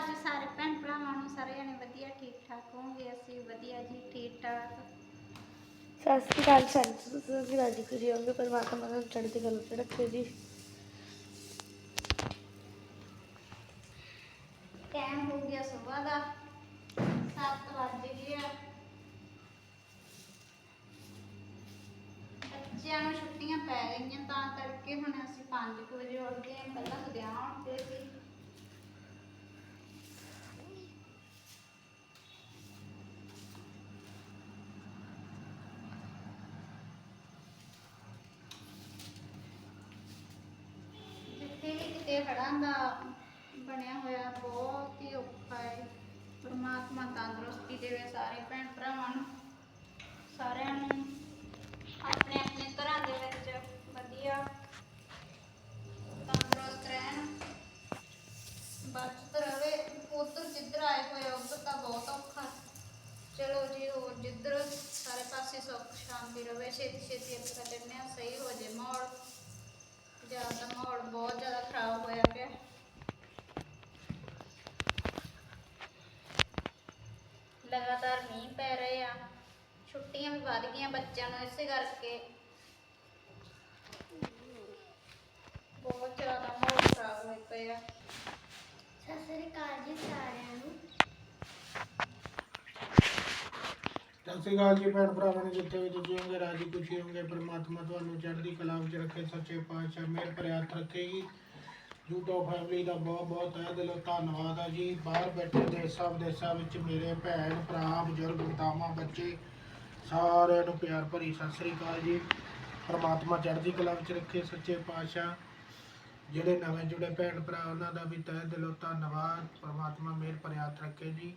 ਅਕਾਲ ਜੀ ਸਾਰੇ ਭੈਣ ਭਰਾਵਾਂ ਨੂੰ ਸਾਰੇ ਜਣੇ ਵਧੀਆ ਠੀਕ ਠਾਕ ਹੋਣਗੇ ਅਸੀਂ ਵਧੀਆ ਜੀ ਠੀਕ ਠਾਕ ਸਤਿ ਸ਼੍ਰੀ ਅਕਾਲ ਸਾਰੇ ਤੁਸੀਂ ਰਾਜੀ ਖੁਸ਼ੀ ਹੋਗੇ ਪਰਮਾਤਮਾ ਨੂੰ ਚੜ੍ਹਦੀ ਕਲਾ ਵਿੱਚ ਰੱਖੇ ਜੀ। ਟਾਈਮ ਹੋ ਗਿਆ ਸਵੇਰ ਦਾ 7 ਵੱਜ ਗਏ ਆ। ਬੱਚਿਆਂ ਨੂੰ ਛੁੱਟੀਆਂ ਪੈ ਗਈਆਂ ਤਾਂ ਕਰਕੇ ਹੁਣ ਅਸੀਂ 5 ਵਜੇ ਉੱਠਦੇ ਹਾਂ ਪਹਿਲਾਂ ਲੁਧਿਆਣਾ ਉੱਠਦੇ ਸੀ ਜਿੱਥੇ ਵੀ ਕਿਤੇ ਹੜ੍ਹਾਂ ਦਾ ਬਣਿਆ ਹੋਇਆ ਬਹੁਤ ਹੀ ਔਖਾ ਹੈ। ਪਰਮਾਤਮਾ ਤੰਦਰੁਸਤੀ ਦੇਵੇ ਸਾਰੇ ਭੈਣ ਭਰਾਵਾਂ ਨੂੰ ਸਾਰਿਆਂ ਨੂੰ ਆਪਣੇ ਆਪਣੇ ਘਰਾਂ ਦੇ ਵਿੱਚ ਵਧੀਆ ਤੰਦਰੁਸਤ ਰਹਿਣ ਬਚਤ ਰਵੇ ਉਧਰ ਜਿੱਧਰ ਆਏ ਹੋਏ ਉਧਰ ਤਾਂ ਬਹੁਤ ਔਖਾ ਚਲੋ ਜੀ ਹੋਰ ਜਿੱਧਰ ਸਾਰੇ ਪਾਸੇ ਸੁੱਖ ਸ਼ਾਂਤੀ ਰਵੇ ਛੇਤੀ ਛੇਤੀ ਅੱਖਾਂ ਚੱਲਣਿਆ ਸਹੀ ਹੋ ਜੇ ਮਾਹੌਲ ਜ਼ਿਆਦਾ ਮਾਹੌਲ ਬਹੁਤ ਜ਼ਿਆਦਾ ਖਰਾਬ ਹੋਇਆ ਪਿਆ ਲਗਾਤਾਰ ਮੀਂਹ ਪੈ ਰਹੇ ਆ। ਛੁੱਟੀਆਂ ਵੀ ਵੱਧ ਗਈਆਂ ਬੱਚਿਆਂ ਨੂੰ ਇਸੇ ਕਰਕੇ। ਬਹੁਤ ਜ਼ਿਆਦਾ ਮਾਹੌਲ ਖਰਾਬ ਹੋਇਆ ਪਿਆ ਸਤਿ ਸ਼੍ਰੀ ਅਕਾਲ ਜੀ ਸਾਰਿਆਂ ਨੂੰ। ਸਤਿ ਸ਼੍ਰੀ ਅਕਾਲ ਜੀ ਭੈਣ ਭਰਾਵਾਂ ਨੇ ਜਿੱਥੇ ਵੀ ਤੁਸੀਂ ਹੋਗੇ ਰਾਜੀ ਖੁਸ਼ੀ ਹੋਗੇ ਪ੍ਰਮਾਤਮਾ ਤੁਹਾਨੂੰ ਚੜ੍ਹਦੀ ਕਲਾ ਵਿੱਚ ਰੱਖੇ ਸੱਚੇ ਪਾਤਸ਼ਾਹ ਮਿਹਰ ਭਰੇ ਹੱਥ ਰੱਖੇਗੀ ਜੂਟੋ ਫੈਮਿਲੀ ਦਾ ਬਹੁਤ ਬਹੁਤ ਤਹਿ ਦਿਲੋਂ ਧੰਨਵਾਦ ਆ ਜੀ। ਬਾਹਰ ਬੈਠੇ ਦੇਸ਼ਾਂ ਵਿਦੇਸ਼ਾਂ ਵਿੱਚ ਮੇਰੇ ਭੈਣ, ਭਰਾ, ਬਜ਼ੁਰਗ, ਮਾਤਾਵਾਂ, ਬੱਚੇ ਸਾਰਿਆਂ ਨੂੰ ਪਿਆਰ ਭਰੀ ਸਤਿ ਸ਼੍ਰੀ ਅਕਾਲ ਜੀ। ਪਰਮਾਤਮਾ ਚੜ੍ਹਦੀ ਕਲਾ ਵਿੱਚ ਰੱਖੇ ਸੱਚੇ ਪਾਤਸ਼ਾਹ। ਜਿਹੜੇ ਨਵੇਂ ਜੁੜੇ ਭੈਣ, ਭਰਾ, ਉਹਨਾਂ ਦਾ ਵੀ ਤਹਿ ਦਿਲੋਂ ਧੰਨਵਾਦ। ਪ੍ਰਮਾਤਮਾ ਮਿਹਰ ਭਰੇ ਰੱਖੇ ਜੀ।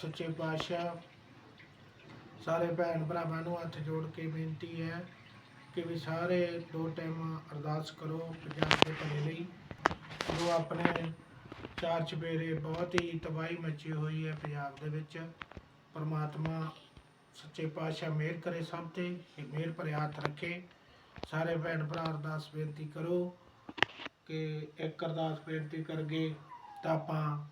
ਸੱਚੇ ਪਾਤਸ਼ਾਹ, ਸਾਰੇ ਭੈਣ ਭਰਾਵਾਂ ਨੂੰ ਹੱਥ ਜੋੜ ਕੇ ਬੇਨਤੀ ਹੈ ਕਿ ਵੀ ਸਾਰੇ ਦੋ ਟਾਈਮ ਅਰਦਾਸ ਕਰੋ ਪੰਜਾਬ ਦੇ ਭਲੇ ਲਈ। ਜੋ ਆਪਣੇ ਚਾਰ ਚਪੇਰੇ ਬਹੁਤ ਹੀ ਤਬਾਹੀ ਮਚੀ ਹੋਈ ਹੈ ਪੰਜਾਬ ਦੇ ਵਿੱਚ। ਪਰਮਾਤਮਾ ਸੱਚੇ ਪਾਤਸ਼ਾਹ ਮਿਹਰ ਕਰੇ ਸਭ ਤੇ ਮਿਹਰ ਭਰੇ ਹੱਥ ਰੱਖੇ। ਸਾਰੇ ਭੈਣ ਭਰਾ ਅਰਦਾਸ ਬੇਨਤੀ ਕਰੋ ਕਿ ਇੱਕ ਅਰਦਾਸ ਬੇਨਤੀ ਕਰਗੇ ਤਾਂ ਆਪਾਂ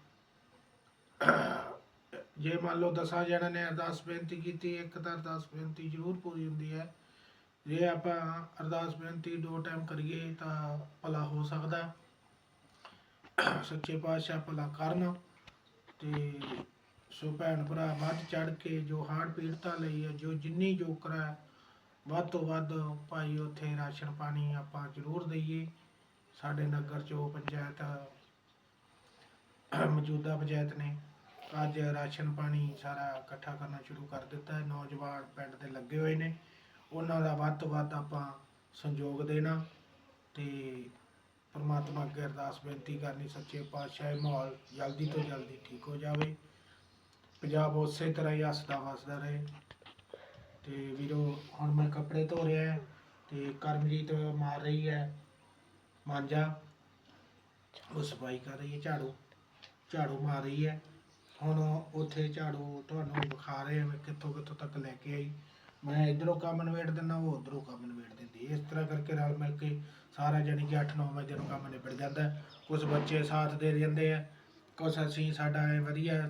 ਜੇ ਮੰਨ ਲਓ ਦਸਾਂ ਜਣਾਂ ਨੇ ਅਰਦਾਸ ਬੇਨਤੀ ਕੀਤੀ, ਇੱਕ ਤਾਂ ਅਰਦਾਸ ਬੇਨਤੀ ਜ਼ਰੂਰ ਪੂਰੀ ਹੁੰਦੀ ਹੈ। ਜੇ ਆਪਾਂ ਅਰਦਾਸ ਬੇਨਤੀ ਦੋ ਟਾਈਮ ਕਰੀਏ ਤਾਂ ਭਲਾ ਹੋ ਸਕਦਾ। ਸੱਚੇ ਪਾਤਸ਼ਾਹ ਭਲਾ ਕਰਨ ਤੇ ਸੋ ਭੈਣ ਭਰਾ ਵੱਧ ਚੜ ਕੇ ਜੋ ਹਾੜ ਪੀੜਤਾਂ ਲਈ ਹੈ, ਜੋ ਜਿੰਨੀ ਜੋਕਰ ਹੈ, ਵੱਧ ਤੋਂ ਵੱਧ ਭਾਈ ਉੱਥੇ ਰਾਸ਼ਨ ਪਾਣੀ ਆਪਾਂ ਜ਼ਰੂਰ ਦਈਏ। ਸਾਡੇ ਨਗਰ ਚੋਂ ਪੰਚਾਇਤ ਮੌਜੂਦਾ ਪੰਚਾਇਤ ਨੇ ਅੱਜ ਰਾਸ਼ਨ ਪਾਣੀ ਸਾਰਾ ਇਕੱਠਾ ਕਰਨਾ ਸ਼ੁਰੂ ਕਰ ਦਿੱਤਾ ਹੈ। ਨੌਜਵਾਨ ਪਿੰਡ ਦੇ ਲੱਗੇ ਹੋਏ ਨੇ। ਉਹਨਾਂ ਦਾ ਵੱਧ ਤੋਂ ਵੱਧ ਆਪਾਂ ਸੰਯੋਗ ਦੇਣਾ ਤੇ ਪਰਮਾਤਮਾ ਅੱਗੇ ਅਰਦਾਸ ਬੇਨਤੀ ਕਰਨੀ ਸੱਚੇ ਪਾਤਸ਼ਾਹ ਇਹ ਮਾਹੌਲ ਜਲਦੀ ਤੋਂ ਜਲਦੀ ਠੀਕ ਹੋ ਜਾਵੇ। ਪੰਜਾਬ ਉਸੇ ਤਰ੍ਹਾਂ ਹੀ ਹੱਸਦਾ ਵਸਦਾ ਰਹੇ। ਤੇ ਵੀਰੋ, ਹੁਣ ਮੈਂ ਕੱਪੜੇ ਧੋ ਰਿਹਾ ਹੈ ਤੇ ਕਰਮਜੀਤ ਮਾਰ ਰਹੀ ਹੈ। ਮਾਂਜਾ, ਉਹ ਸਫ਼ਾਈ ਕਰ ਰਹੀ ਹੈ, ਝਾੜੂ ਝਾੜੂ ਮਾਰ ਰਹੀ ਹੈ। ਹੁਣ ਉੱਥੇ ਝਾੜੂ ਤੁਹਾਨੂੰ ਵਿਖਾ ਰਹੇ ਹਾਂ ਕਿੱਥੋਂ ਕਿੱਥੋਂ ਤੱਕ ਲੈ ਕੇ ਆਈ। ਮੈਂ ਇਧਰੋਂ ਕੰਮ ਨਿਬੇੜ ਦਿੰਦਾ, ਉਹ ਉਧਰੋਂ ਕੰਮ ਨਿਬੇੜ ਦਿੰਦੀ ਇਸ ਤਰ੍ਹਾਂ ਕਰਕੇ ਰਲ ਮਿਲ ਕੇ ਸਾਰਾ ਜਾਣੀ ਕਿ 8-9 ਵਜੇ ਨੂੰ ਕੰਮ ਨਿਬੜ ਜਾਂਦਾ। ਕੁਝ ਬੱਚੇ ਸਾਥ ਦੇ ਦਿੰਦੇ ਆ ਕੁਝ ਅਸੀਂ ਸਾਡਾ ਐ ਵਧੀਆ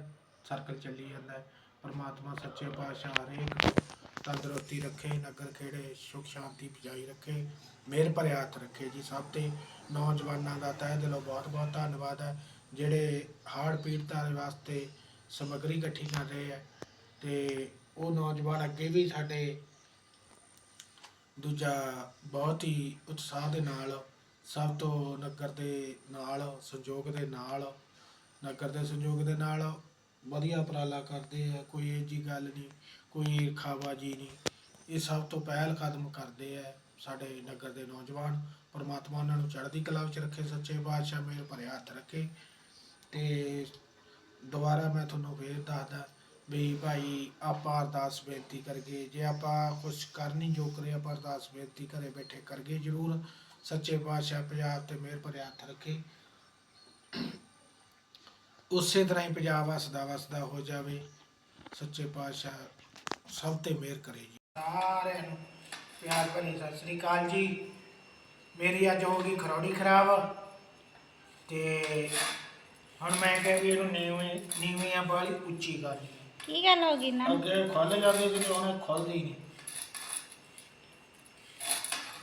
ਸਰਕਲ ਚੱਲੀ ਜਾਂਦਾ। ਪਰਮਾਤਮਾ ਸੱਚੇ ਪਾਤਸ਼ਾਹ ਹਰੇਕ ਨੂੰ ਤੰਦਰੁਸਤੀ ਰੱਖੇ, ਨਗਰ ਖੇੜੇ, ਸੁਖ ਸ਼ਾਂਤੀ ਬਜਾਈ ਰੱਖੇ, ਮਿਹਰ ਭਰੇ ਹੱਥ ਰੱਖੇ ਜੀ। ਸਭ ਤੇ ਨੌਜਵਾਨਾਂ ਦਾ ਤਹਿ ਦਿਲੋਂ ਬਹੁਤ ਬਹੁਤ ਧੰਨਵਾਦ ਹੈ ਜਿਹੜੇ ਹਾੜ ਪੀੜਤਾਂ ਦੇ ਵਾਸਤੇ ਸਮੱਗਰੀ ਇਕੱਠੀ ਕਰ ਰਹੇ ਹੈ ਤੇ ਉਹ ਨੌਜਵਾਨ ਅੱਗੇ ਵੀ ਸਾਡੇ ਦੂਜਾ ਬਹੁਤ ਹੀ ਉਤਸ਼ਾਹ ਦੇ ਨਾਲ, ਸਭ ਤੋਂ ਨਗਰ ਦੇ ਨਾਲ, ਸੰਯੋਗ ਦੇ ਨਾਲ, ਨਗਰ ਦੇ ਸੰਯੋਗ ਦੇ ਨਾਲ ਵਧੀਆ ਉਪਰਾਲਾ ਕਰਦੇ ਆ, ਕੋਈ ਇਹ ਜੀ ਗੱਲ ਨਹੀਂ, ਕੋਈ ਈਰਖਾਬਾਜੀ ਨਹੀਂ। ਇਹ ਸਭ ਤੋਂ ਪਹਿਲ ਕਦਮ ਕਰਦੇ ਆ ਸਾਡੇ ਨਗਰ ਦੇ ਨੌਜਵਾਨ। ਪਰਮਾਤਮਾ ਉਹਨਾਂ ਨੂੰ ਚੜ੍ਹਦੀ ਕਲਾ ਵਿੱਚ ਰੱਖੇ, ਸੱਚੇ ਪਾਤਸ਼ਾਹ ਮੇਰੇ ਭਰੇ ਹੱਥ ਰੱਖੇ। ਤੇ ਦੁਬਾਰਾ ਮੈਂ ਤੁਹਾਨੂੰ ਫੇਰ ਦੱਸਦਾ ਵੀ ਭਾਈ ਆਪਾਂ ਅਰਦਾਸ ਬੇਨਤੀ ਕਰਗੇ ਜੇ ਆਪਾਂ ਕੁਝ ਕਰ ਨਹੀਂ ਜੋ ਕਰੇ, ਆਪਾਂ ਅਰਦਾਸ ਬੇਨਤੀ ਘਰੇ ਬੈਠੇ ਕਰਗੇ ਜ਼ਰੂਰ। ਸੱਚੇ ਪਾਤਸ਼ਾਹ ਪੰਜਾਬ ਤੇ ਮਿਹਰ ਭਰਿਆ ਹੱਥ ਰੱਖੇ। ਉਸੇ ਤਰ੍ਹਾਂ ਹੀ ਪੰਜਾਬ ਵਸਦਾ ਵਸਦਾ ਹੋ ਜਾਵੇ, ਸੱਚੇ ਪਾਤਸ਼ਾਹ ਸਭ ਤੇ ਮਿਹਰ ਕਰੇ ਜੀ। ਸਾਰਿਆਂ ਨੂੰ ਪਿਆਰ ਭਰੀ ਸਤਿ ਸ੍ਰੀ ਅਕਾਲ ਜੀ। ਮੇਰੀ ਅੱਜ ਹੋ ਗਈ ਖਰੌੜੀ ਖਰਾਬ ਤੇ ਹੁਣ ਮੈਂ ਕਿਹਾ ਵੀ ਇਹਨੂੰ ਨੀਵੇਂ ਨੀਵੀਆਂ ਵਾਲੀ ਉੱਚੀ ਕਰ ਕੀ ਗੱਲ ਹੋ ਗਈ ਨਾ? ਅੱਗੇ ਖੁੱਲ ਜਾਂਦੇ ਸੀ ਹੁਣ ਖੁੱਲਦੀ ਨਹੀਂ।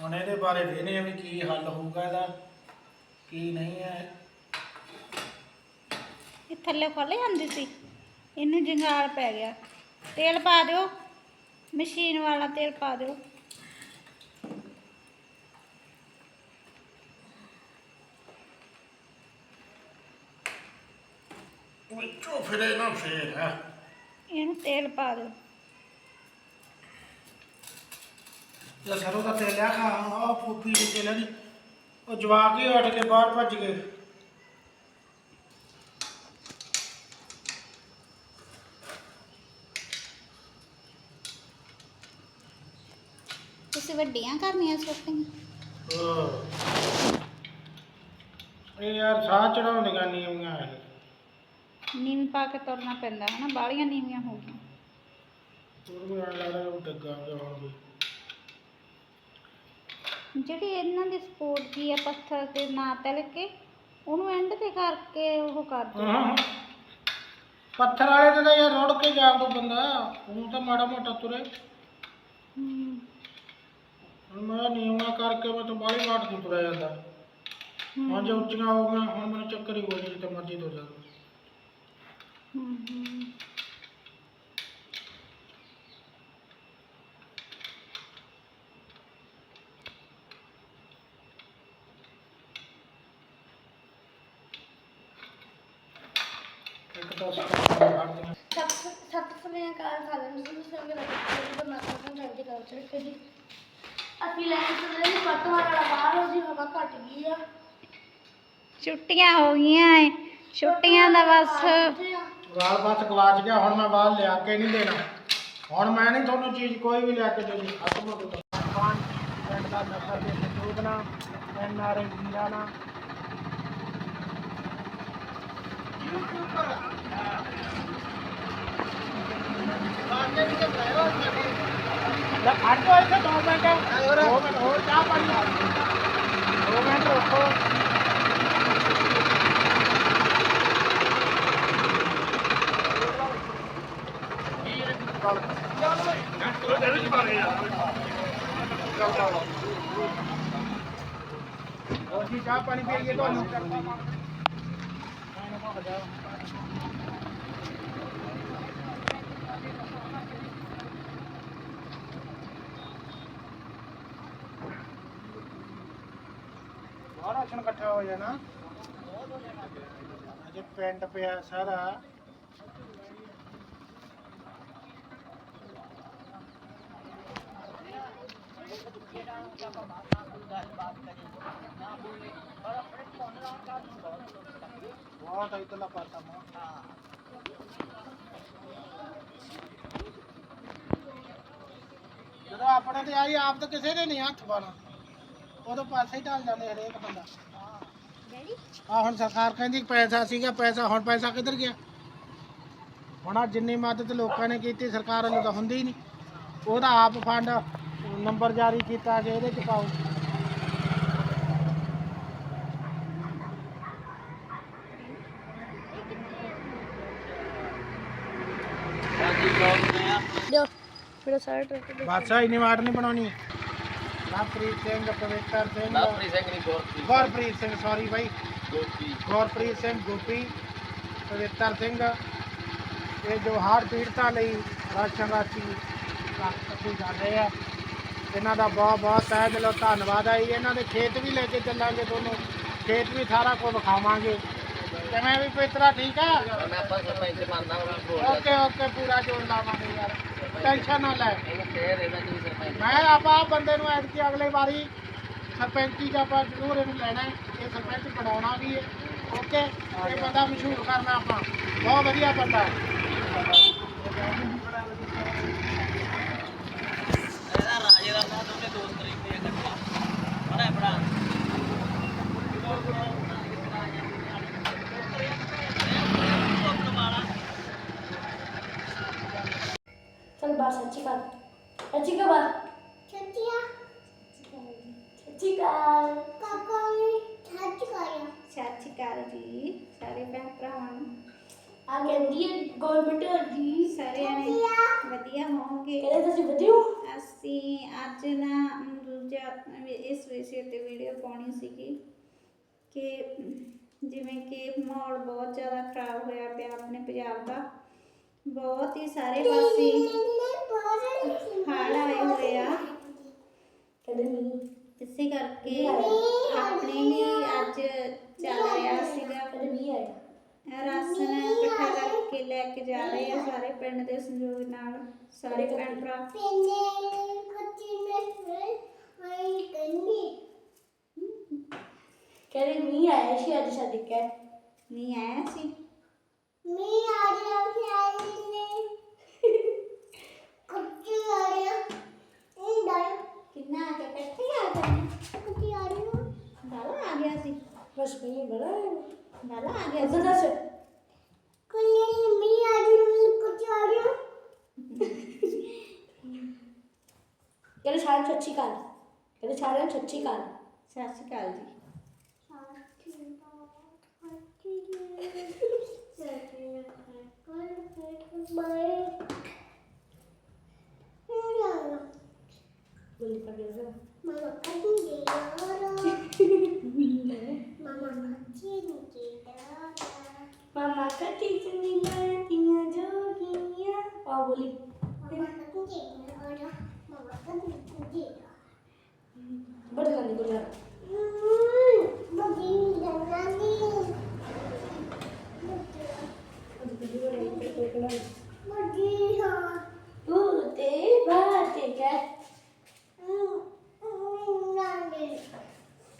ਹੁਣ ਇਹਦੇ ਬਾਰੇ ਵੇਖਦੇ ਆ ਵੀ ਕੀ ਹੱਲ ਹੋਊਗਾ ਇਹਦਾ ਕੀ ਨਹੀਂ ਹੈ। ਇਹ ਥੱਲੇ ਖੁੱਲ ਜਾਂਦੀ ਸੀ। ਇਹਨੂੰ ਜੰਗਾਲ ਪੈ ਗਿਆ। ਤੇਲ ਪਾ ਦਿਓ। ਮਸ਼ੀਨ ਵਾਲਾ ਤੇਲ ਪਾ ਦਿਓ। ਵਿੱਚੋਂ ਫਿਰੇ ਨਾ ਫੇਰ ਹੈ। ਇਹਨੂੰ ਤੇਲ ਪਾ ਦਿਓ। ਜਾਂ ਸਰੋਂ ਦਾ ਤੇਲ ਆ ਖਾ ਆ ਪੂਪੀ ਦੇ ਤੇਲ ਨਹੀਂ ਉਹ ਜਵਾਕ ਹੀ ਉੱਠ ਕੇ ਬਾਹਰ ਭੱਜ ਗਏ। ਤੁਸੀਂ ਵੱਡੀਆਂ ਕਰਨੀਆਂ ਛੋਟੀਆਂ ਇਹ ਯਾਰ ਸਾਹ ਚੜਾਉਂਦੀਆਂ ਨੀਵੀਆਂ ਇਹ। ਨੀਵੀਂ ਪਾ ਕੇ ਤੁਰਨਾ ਪੈਂਦਾ ਹੈ ਨਾ ਬਾਲੀਆਂ ਨੀਵੀਆਂ ਹੋ ਗਈਆਂ। ਉਹਨੂੰ ਲੱਗਦਾ ਉਹ ਜਿਹੜੀ ਇਹਨਾਂ ਦੀ ਸਪੋਰਟ ਕੀ ਹੈ ਪੱਥਰ ਤੇ ਨਾ ਤਲ ਕੇ ਉਹਨੂੰ ਐਂਡ ਤੇ ਕਰਕੇ ਉਹ ਕਰ ਦਿਓ। ਹਾਂ ਪੱਥਰ ਵਾਲੇ ਤੇ ਤਾਂ ਯਾਰ ਰੁੜ ਕੇ ਜਾਣ ਦੋ ਬੰਦਾ ਉਹ ਤਾਂ ਮਾੜਾ ਮੋਟਾ ਤੁਰੇ। ਹਮ, ਹੁਣ ਮੈਂ ਨੀਵਾਂ ਕਰਕੇ ਮੈਂ ਤਾਂ ਬਾਹਲੀ ਵਾਟ ਤੁਰਿਆ ਜਾਂਦਾ। ਹੁਣ ਜੇ ਉੱਚੀਆਂ ਹੋ ਗਈਆਂ ਹੁਣ ਮੈਨੂੰ ਚੱਕਰ ਹੀ ਕੋਈ ਨਹੀਂ ਜਿੱਥੇ ਮਰਜ਼ੀ ਤੁਰ ਜਾਂਦਾ ਹਮ, ਹਮ। ਇੱਕ ਨੂੰ ਸੁਣ ਸੁਣ ਕੇ ਰੱਖੀ ਪਰਮਾਤਮਾ ਨੂੰ ਚੜ੍ਹਦੀ ਕਲਾ ਚ ਰੱਖੇ ਜੀ ਅਸੀਂ ਲੈ ਕੇ ਚੱਲੇ ਜੀ ਪੱਟਵਾਂ ਵਾਲਾ ਬਾਹਰ ਜੀ ਹਵਾ ਘਟ ਗਈ ਆ ਛੁੱਟੀਆਂ ਹੋ ਗਈਆਂ ਏ ਛੁੱਟੀਆਂ ਦਾ ਬਸ ਵਾਲ ਬਸ ਗਵਾਚ ਗਿਆ, ਹੁਣ ਮੈਂ ਵਾਲ ਲਿਆ ਕੇ ਨਹੀਂ ਦੇਣਾ। ਹੁਣ ਮੈਂ ਨਹੀਂ ਤੁਹਾਨੂੰ ਚੀਜ਼ ਕੋਈ ਵੀ ਲਿਆ ਕੇ ਦੇਣੀ। ਖਤਮ ਹੋ ਗਿਆ ਪਿੰਡ ਦਾ ਨਸਰ ਦੇ ਸੰਜੋਗ ਨਾਲ ਐਨ ਆਰ ਆਈ ਵੀਰਾਂ ਨਾਲ ਲੈ, ਅੱਡੋ ਇੱਥੇ ਦੋ ਮਿੰਟ। ਦੋ ਮਿੰਟ ਹੋਰ ਚਾਹ ਪਾਣੀ। ਦੋ ਮਿੰਟ ਰੁਕੋ। ਹੋਰ ਜੀ ਚਾਹ ਪਾਣੀ ਪੀਈਏ ਤੁਹਾਨੂੰ ਬਹੁਤ ਰਾਸ਼ਨ ਇਕੱਠਾ ਹੋ ਜਾਣਾ। ਅਜੇ ਪਿੰਡ ਪਿਆ ਸਾਰਾ। ਬਹੁਤ ਇਤਲਾ ਪਾਤਾ ਮਾ ਜਦੋਂ ਆਪਣੇ ਤੇ ਆਈ, ਆਪ ਤਾਂ ਕਿਸੇ ਦੇ ਨਹੀਂ ਹੱਥ ਪਾਣਾ ਉਦੋਂ ਪਾਸੇ ਹੀ ਢਲ ਜਾਂਦੇ ਹਰੇਕ ਬੰਦਾ। ਆ ਹੁਣ ਸਰਕਾਰ ਕਹਿੰਦੀ ਪੈਸਾ ਸੀਗਾ, ਪੈਸਾ ਹੁਣ ਪੈਸਾ ਕਿੱਧਰ ਗਿਆ? ਹੁਣ ਆਹ ਜਿੰਨੀ ਮਦਦ ਲੋਕਾਂ ਨੇ ਕੀਤੀ, ਸਰਕਾਰ ਵੱਲੋਂ ਤਾਂ ਹੁੰਦੀ ਹੀ ਨਹੀਂ। ਉਹਦਾ ਆਪ ਫੰਡ ਨੰਬਰ ਜਾਰੀ ਕੀਤਾ ਕਿ ਇਹਦੇ ਚ ਪਾਓ। ਦਿਓ ਮੇਰਾ ਸਾਰਾ ਟਰੈਕਟਰ ਦੇ ਬਾਦਸ਼ਾਹ ਇੰਨੀ ਵਾਟ ਨਹੀਂ ਬਣਾਉਣੀ। ਲਵਪ੍ਰੀਤ ਸਿੰਘ ਪਵਿੱਤਰ ਸਿੰਘ ਲਾਪਰੀ ਸਿੰਘ ਨਹੀਂ ਗੌਰਪ੍ਰੀਤ ਗੁਰਪ੍ਰੀਤ ਸਿੰਘ ਸੌਰੀ ਬਾਈ। ਗੋਪੀ। ਗੁਰਪ੍ਰੀਤ ਸਿੰਘ ਗੋਪੀ ਪਵਿੱਤਰ ਸਿੰਘ। ਇਹ ਜੋ ਹੜ੍ਹ ਪੀੜਤਾਂ ਲਈ ਰਾਸ਼ਨ ਰਾਸ਼ੀ ਇਕੱਠੀ ਕਰ ਰਹੇ ਆ ਇਹਨਾਂ ਦਾ ਬਹੁਤ ਬਹੁਤ ਤਹਿ ਦਿਲੋਂ ਧੰਨਵਾਦ ਹੈ ਜੀ। ਇਹਨਾਂ ਦੇ ਖੇਤ ਵੀ ਲੈ ਕੇ ਚੱਲਾਂਗੇ ਤੁਹਾਨੂੰ। ਖੇਤ ਵੀ ਸਾਰਾ ਕੁਝ ਵਿਖਾਵਾਂਗੇ। ਕਿਵੇਂ ਵੀ ਪਵਿੱਤਰਾ ਠੀਕ ਆ? ਮੈਂ ਆਪਾਂ ਸਰਪੰਚ ਮੰਨਦਾ ਓਕੇ ਓਕੇ ਪੂਰਾ ਜੋਰ ਲਾਵਾਂਗੇ ਯਾਰ। ਟੈਨਸ਼ਨ ਨਾ ਲੈ। ਕੀ ਮੈਂ ਆਪਾਂ ਬੰਦੇ ਨੂੰ ਐਤਕੀ ਅਗਲੇ ਵਾਰੀ ਸਰਪੰਚੀ ਚ ਆਪਾਂ ਜ਼ਰੂਰ ਇਹਨੂੰ ਲੈਣਾ ਹੈ। ਇਹ ਸਰਪੰਚ ਬਣਾਉਣਾ ਵੀ ਹੈ। ਓਕੇ? ਇਹ ਬੰਦਾ ਮਸ਼ਹੂਰ ਕਰਨਾ ਆਪਾਂ। ਬਹੁਤ ਵਧੀਆ ਬੰਦਾ ਹੈ ਇਹਦਾ ਰਾਜੇ ਦਾ ਨਾਮ ਉਹਨੇ ਦੋ ਤਰੀਕੇ ਦੇ ਕੱਟਾ ਬੜਾ ਬੜਾ ਚਲ ਬਾਹਰ ਸੱਚੀ ਕਰ ਸੱਚੀ ਕਰ ਬਾਹਰ ਸੱਚੀਆ ਸੱਚੀ ਕਰ ਸਤਿ ਸ਼੍ਰੀ ਅਕਾਲ ਜੀ ਸਾਰੇ ਭੈਣ ਭਰਾ ਆ ਕਹਿੰਦੀ ਹੈ ਗਵਰਨਮੈਂਟ ਜੀ ਸਾਰੇ ਜਣੇ ਵਧੀਆ। ਹੋਣਗੇ। ਕਹਿੰਦੇ ਤੁਸੀਂ ਵਧੀਆ ਹੋ? ਅਸੀਂ ਅੱਜ ਨਾ ਦੂਜਾ ਇਸ ਵਿਸ਼ੇ ਤੇ ਵੀਡੀਓ ਪਾਉਣੀ ਸੀਗੀ ਕਿ ਜਿਵੇਂ ਕਿ ਮਾਹੌਲ ਬਹੁਤ ਜ਼ਿਆਦਾ ਖਰਾਬ ਹੋਇਆ ਪਿਆ ਆਪਣੇ ਪੰਜਾਬ ਦਾ। ਬਹੁਤ ਹੀ ਸਾਰੇ ਪਾਸੇ ਹੜ੍ਹ ਆਏ ਹੋਏ ਆ। ਇਸੇ ਕਰਕੇ ਆਪਣੇ ਵੀ ਅੱਜ ਚੱਲ ਰਿਹਾ ਸੀਗਾ ਕਹਿੰਦੇ ਨਹੀਂ ਆਇਆ ਰਾਸ਼ਨ ਇਕੱਠਾ ਕਰਕੇ ਲੈ ਕੇ ਜਾ ਰਹੇ ਆ ਸਾਰੇ ਪਿੰਡ ਦੇ ਸਹਿਯੋਗ ਨਾਲ ਸਾਰੇ ਭੈਣ ਭਰਾ। ਕਹਿੰਦੇ ਨਹੀਂ ਆਇਆ ਸੀ ਅੱਜ ਸਾਡੇ ਕਹਿ ਨਹੀਂ ਆਇਆ ਸੀ? ਕਿੰਨਾ? ਆ ਗਿਆ। ਇਕੱਠੇ ਆ ਗਏ ਡਾਲਾ ਆ ਗਿਆ ਸੀ। ਬਸ ਮੈਂ ਬੜਾ ਡਾਲਾ ਆ ਗਿਆ ਇੱਧਰ ਸੀ ਦੱਸ ਕਹਿੰਦੇ ਸਾਰਿਆਂ ਨੂੰ ਸੱਚੀ ਕਾਲ ਕਹਿੰਦੇ ਸਾਰਿਆਂ ਨੂੰ ਸੱਚੀ ਕਾਲ ਸਤਿ ਸ਼੍ਰੀ ਅਕਾਲ ਜੀ। ਬੋਲੀ ਪਾ ਕੇ ਜ਼ਰਾ ਮਾਮਾ ਕੱਟੀ ਚੁੰਨੀਆਂ ਤੀਆਂ ਜੋਗੀਆਂ ਆ ਬੋਲੀ ਬੜਾ ਗਾਣੇ ਕੋਲ ਯਾਰ ਤੂੰ ਤੇ ਬਾਤ ਕਹਿ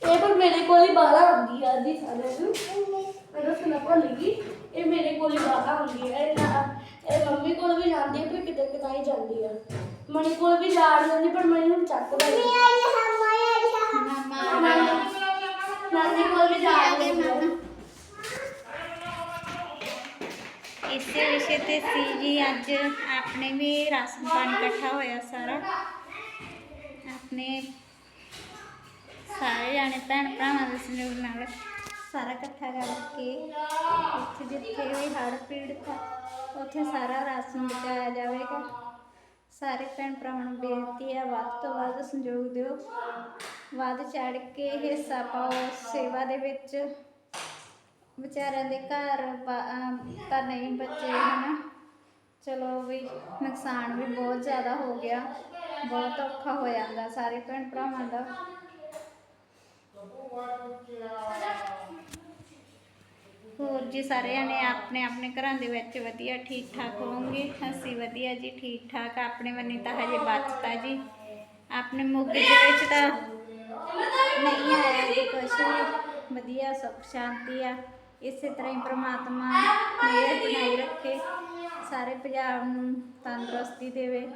ਇਹ ਪਰ ਮੇਰੇ ਕੋਲ ਹੀ ਬਾਲਾ ਹੁੰਦੀ ਆ ਜੀ ਸਾਰਿਆਂ ਨੂੰ ਮੈਂ ਦੱਸਣਾ ਭੁੱਲ ਗਈ ਇਹ ਮੇਰੇ ਕੋਲ ਹੀ ਬਾਲਾ ਹੁੰਦੀ ਹੈ ਇਹ ਨਾ ਇਹ ਮੰਮੀ ਕੋਲ ਵੀ ਜਾਂਦੀ ਹੈ ਪਰ ਕਿਤੇ ਕਿਤੇ ਜਾਂਦੀ ਆ ਮਣੀ ਕੋਲ ਵੀ ਜਾ ਜਾਂਦੀ ਪਰ ਮਣੀ ਨੂੰ ਚੱਕਦਾ ਨਹੀਂ ਮਾਮਾ ਨਾਨੀ ਕੋਲ ਵੀ ਜਾ ਆ ਗਏ ਜਾਂਦੀ ਆ ਮਾਮਾ ਇਸੇ ਵਿਸ਼ੇ ਤੇ ਸੀ ਜੀ ਅੱਜ ਆਪਣੇ ਵੀ ਰਾਸ਼ਨ ਪਾਣੀ ਇਕੱਠਾ ਹੋਇਆ ਸਾਰਾ ਆਪਣੇ ਸਾਰੇ ਜਾਣੇ ਭੈਣ ਭਰਾਵਾਂ ਦੇ ਸਹਿਯੋਗ ਨਾਲ ਸਾਰਾ ਇਕੱਠਾ ਕਰਕੇ ਇੱਥੇ ਜਿੱਥੇ ਵੀ ਹੜ੍ਹ ਪੀੜਤ ਆ ਉੱਥੇ ਸਾਰਾ ਰਾਸ਼ਨ ਪਹੁੰਚਾਇਆ ਜਾਵੇਗਾ ਸਾਰੇ ਭੈਣ ਭਰਾਵਾਂ ਨੂੰ ਬੇਨਤੀ ਹੈ, ਵੱਧ ਤੋਂ ਵੱਧ ਸੰਯੋਗ ਦਿਓ। ਵੱਧ ਚੜ ਕੇ ਹਿੱਸਾ ਪਾਓ ਸੇਵਾ ਦੇ ਵਿੱਚ ਵਿਚਾਰਿਆਂ ਦੇ ਘਰ ਬ- ਤਾਂ ਨਹੀਂ ਬਚੇ, ਹਨਾ? ਚਲੋ ਵੀ ਨੁਕਸਾਨ ਵੀ ਬਹੁਤ ਜ਼ਿਆਦਾ ਹੋ ਗਿਆ। ਬਹੁਤ ਔਖਾ ਹੋ ਜਾਂਦਾ ਸਾਰੇ ਭੈਣ ਭਰਾਵਾਂ ਦਾ। ਜੀ ਸਾਰੇ ਨੇ ਆਪਣੇ ਆਪਣੇ ਘਰਾਂ ਦੇ ਵਿੱਚ ਵਧੀਆ ਠੀਕ ਠਾਕ ਹੋਵੋਗੇ? ਅਸੀਂ ਵਧੀਆ ਜੀ, ਠੀਕ ਠਾਕ। ਆਪਣੇ ਬੰਨੀ ਤਾਂ ਹਜੇ ਬਚਤਾ ਜੀ। ਆਪਣੇ ਮੁੱਗੇ ਦੇ ਵਿੱਚ ਤਾਂ ਨਹੀਂ ਆਇਆ ਜੀ ਕੁਛ ਵੀ। ਵਧੀਆ, ਸੁੱਖ, ਸ਼ਾਂਤੀ ਆ। ਇਸੇ ਤਰ੍ਹਾਂ ਹੀ ਪ੍ਰਮਾਤਮਾ ਮਿਹਰ ਬਣਾਈ ਰੱਖੇ। ਸਾਰੇ ਪੰਜਾਬ ਨੂੰ ਤੰਦਰੁਸਤੀ ਦੇਵੇ।